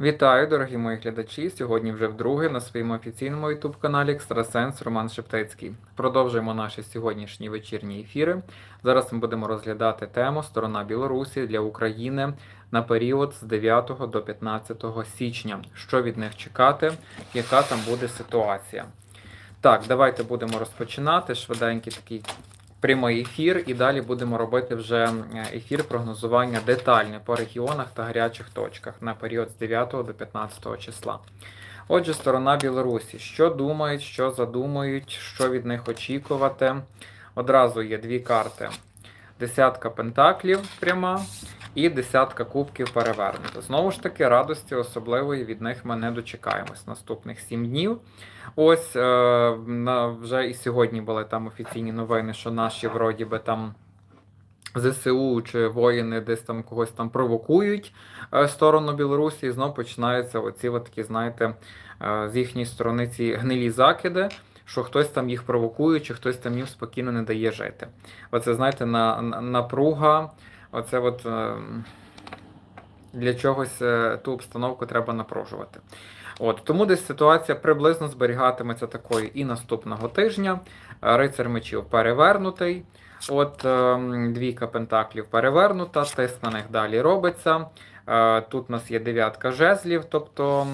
Вітаю, дорогі мої глядачі! Сьогодні вже вдруге на своєму офіційному youtube каналі Екстрасенс Роман Шептицький. Продовжуємо наші сьогоднішні вечірні ефіри. Зараз ми будемо розглядати тему Сторона Білорусі для України на період з 9 до 15 січня. Що від них чекати, яка там буде ситуація? Так, давайте будемо розпочинати. Швиденький такий прямий ефір, і далі будемо робити вже ефір прогнозування детальне по регіонах та гарячих точках на період з 9 до 15 числа. Отже, сторона Білорусі, що думають, що задумують, що від них очікувати. Одразу є дві карти: десятка пентаклів пряма і десятка кубків перевернута. Знову ж таки, радості особливої від них ми не дочекаємось наступних сім днів. Ось е, вже і сьогодні були там офіційні новини, що наші вроді би там. ЗСУ чи воїни десь там когось там провокують е, сторону Білорусі, і знов починаються оці от такі, знаєте, е, з їхньої сторони ці гнилі закиди, що хтось там їх провокує, чи хтось там їм спокійно не дає жити. Оце, знаєте, на, на- напруга, оце от е, для чогось е, ту обстановку треба напружувати. От, тому десь ситуація приблизно зберігатиметься такою і наступного тижня. Е, Рицар мечів перевернутий. От ем, двійка пентаклів перевернута, тиск на них далі робиться. Е, Тут у нас є дев'ятка жезлів, тобто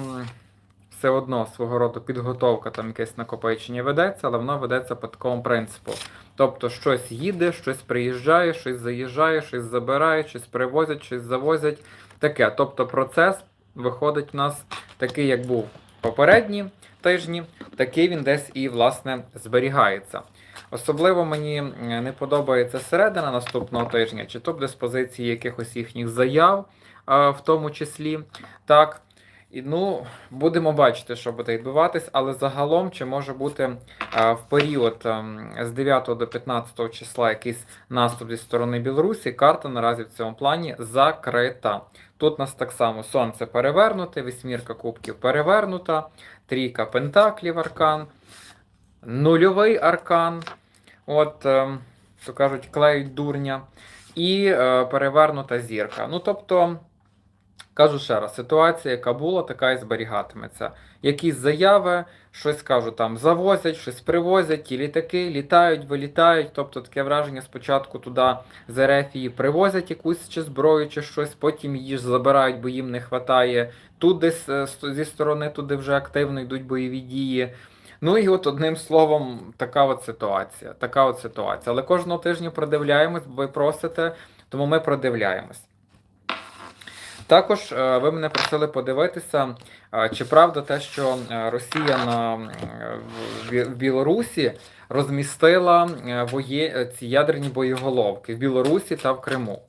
все одно свого роду підготовка, там якесь накопичення ведеться, але воно ведеться по такому принципу. Тобто щось їде, щось приїжджає, щось заїжджає, щось забирає, щось привозять, щось завозять. Таке. Тобто процес виходить у нас такий, як був попередні тижні, такий він десь і власне зберігається. Особливо мені не подобається середина наступного тижня, чи то буде з позиції якихось їхніх заяв, в тому числі. Так. І ну, будемо бачити, що буде відбуватись, але загалом чи може бути е, в період ем, з 9 до 15 числа якийсь наступ зі сторони Білорусі, карта наразі в цьому плані закрита. Тут нас так само сонце перевернуте, вісьмірка кубків перевернута, трійка пентаклів аркан, нульовий аркан. От, ем, то кажуть, клеють дурня. І е, перевернута зірка. Ну, тобто, кажу ще раз, ситуація, яка була, така і зберігатиметься. Якісь заяви, щось кажу, там завозять, щось привозять, ті літаки літають, вилітають. Тобто таке враження спочатку туди з Ерефії привозять якусь чи зброю, чи щось, потім її ж забирають, бо їм не вистачає. Тут десь е, зі сторони туди вже активно йдуть бойові дії. Ну і от одним словом, така от ситуація. Така от ситуація. Але кожного тижня продивляємось, ви просите, тому ми продивляємось. Також е, ви мене просили подивитися, е, чи правда те, що е, Росія на, в Білорусі розмістила воє... ці ядерні боєголовки в Білорусі та в Криму.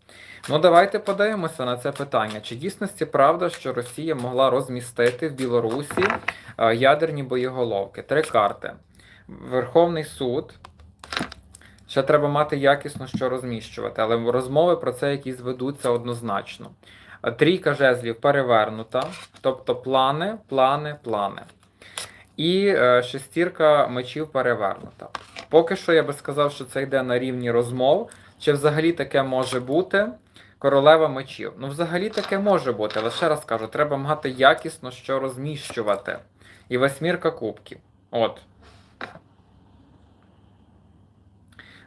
Ну, давайте подивимося на це питання. Чи дійсності правда, що Росія могла розмістити в Білорусі ядерні боєголовки? Три карти. Верховний суд. Ще треба мати якісно що розміщувати, але розмови про це якісь ведуться однозначно. Трійка жезлів перевернута, тобто плани, плани, плани. І е, шестірка мечів перевернута. Поки що я би сказав, що це йде на рівні розмов. Чи взагалі таке може бути? Королева мечів. Ну, взагалі таке може бути, але ще раз кажу, треба мати якісно що розміщувати. І восьмірка кубків. От.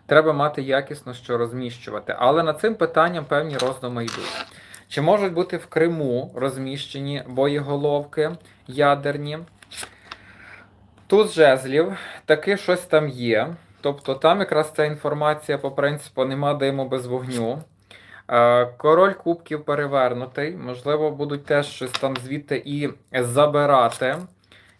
Треба мати якісно що розміщувати. Але над цим питанням певні роздуми йдуть. Чи можуть бути в Криму розміщені боєголовки ядерні? Тут жезлів, таки щось там є. Тобто там якраз ця інформація по принципу нема диму без вогню. Е, Король кубків перевернутий. Можливо, будуть теж щось там звідти і забирати.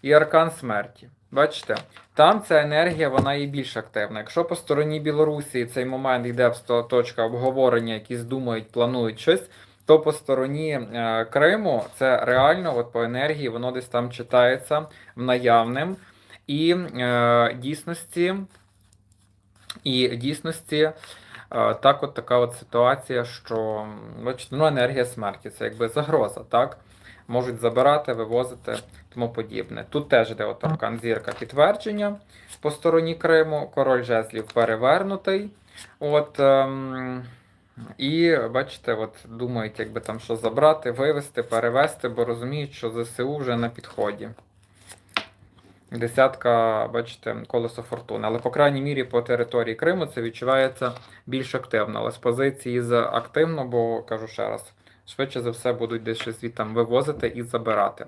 І аркан смерті. Бачите, там ця енергія вона є більш активна. Якщо по стороні Білорусі цей момент йде в точка обговорення, якісь думають, планують щось, то по стороні е, Криму це реально, от по енергії, воно десь там читається в наявним. І е, дійсності, і дійсності е, так от така от ситуація, що бачите, ну, енергія смерті, це якби загроза, так? Можуть забирати, вивозити, тому подібне. Тут теж йде от аркан зірка підтвердження по стороні Криму, король жезлів перевернутий. От, ем, І бачите, от думають, якби там що забрати, вивезти, перевезти, бо розуміють, що ЗСУ вже на підході. Десятка, бачите, колесо фортуни. Але, по крайній мірі, по території Криму це відчувається більш активно. Але з позиції з активно, бо кажу ще раз, швидше за все будуть десь звідти вивозити і забирати.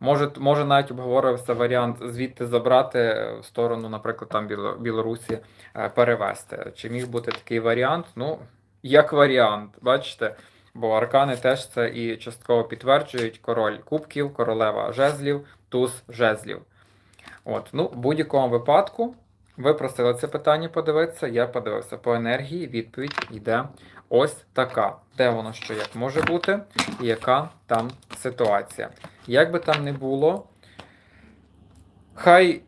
Може, може навіть обговорювався варіант звідти забрати в сторону, наприклад, там Білорусі е, перевезти. Чи міг бути такий варіант? Ну, як варіант, бачите? Бо аркани теж це і частково підтверджують король кубків, королева жезлів, туз жезлів. От, ну, в будь-якому випадку, ви просили це питання подивитися, я подивився по енергії, відповідь йде ось така. Де воно що як може бути, і яка там ситуація. Як би там не було, хай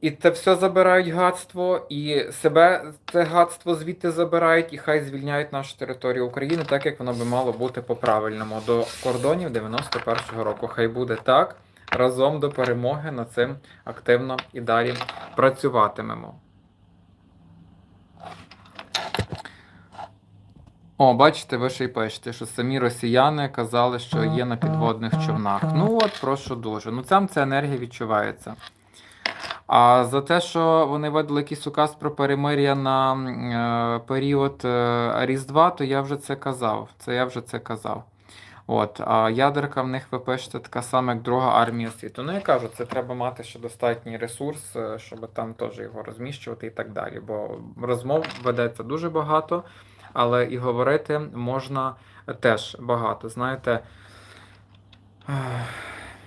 і це все забирають гадство, і себе це гадство звідти забирають, і хай звільняють нашу територію України, так як воно би мало бути по-правильному до кордонів 91-го року. Хай буде так. Разом до перемоги над цим активно і далі працюватимемо. О, бачите, ви ще й пишете, що самі росіяни казали, що є на підводних човнах. Ну от, прошу дуже. Ну там ця енергія відчувається. А за те, що вони видали якийсь указ про перемир'я на е, період е, Різдва, то я вже це казав. Це я вже це казав. От, а ядерка в них, ви пишете, така сама, як друга армія світу. Ну, я кажу, це треба мати ще достатній ресурс, е, щоб там теж його розміщувати і так далі. Бо розмов ведеться дуже багато, але і говорити можна теж багато. Знаєте,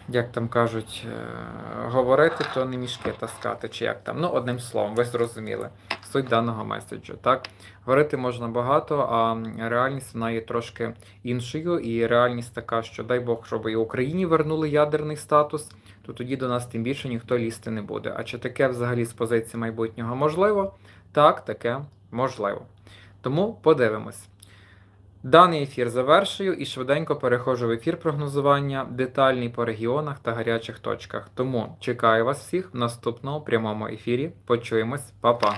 як там кажуть, е, говорити, то не мішки таскати, чи як там. Ну, одним словом, ви зрозуміли суть даного меседжу. Так, говорити можна багато, а реальність вона є трошки іншою. І реальність така, що дай Бог, щоб і Україні вернули ядерний статус, то тоді до нас тим більше ніхто лізти не буде. А чи таке взагалі з позиції майбутнього можливо? Так, таке можливо. Тому подивимось. Даний ефір завершую і швиденько переходжу в ефір прогнозування детальний по регіонах та гарячих точках. Тому чекаю вас всіх в наступному прямому ефірі. Почуємось, Па-па!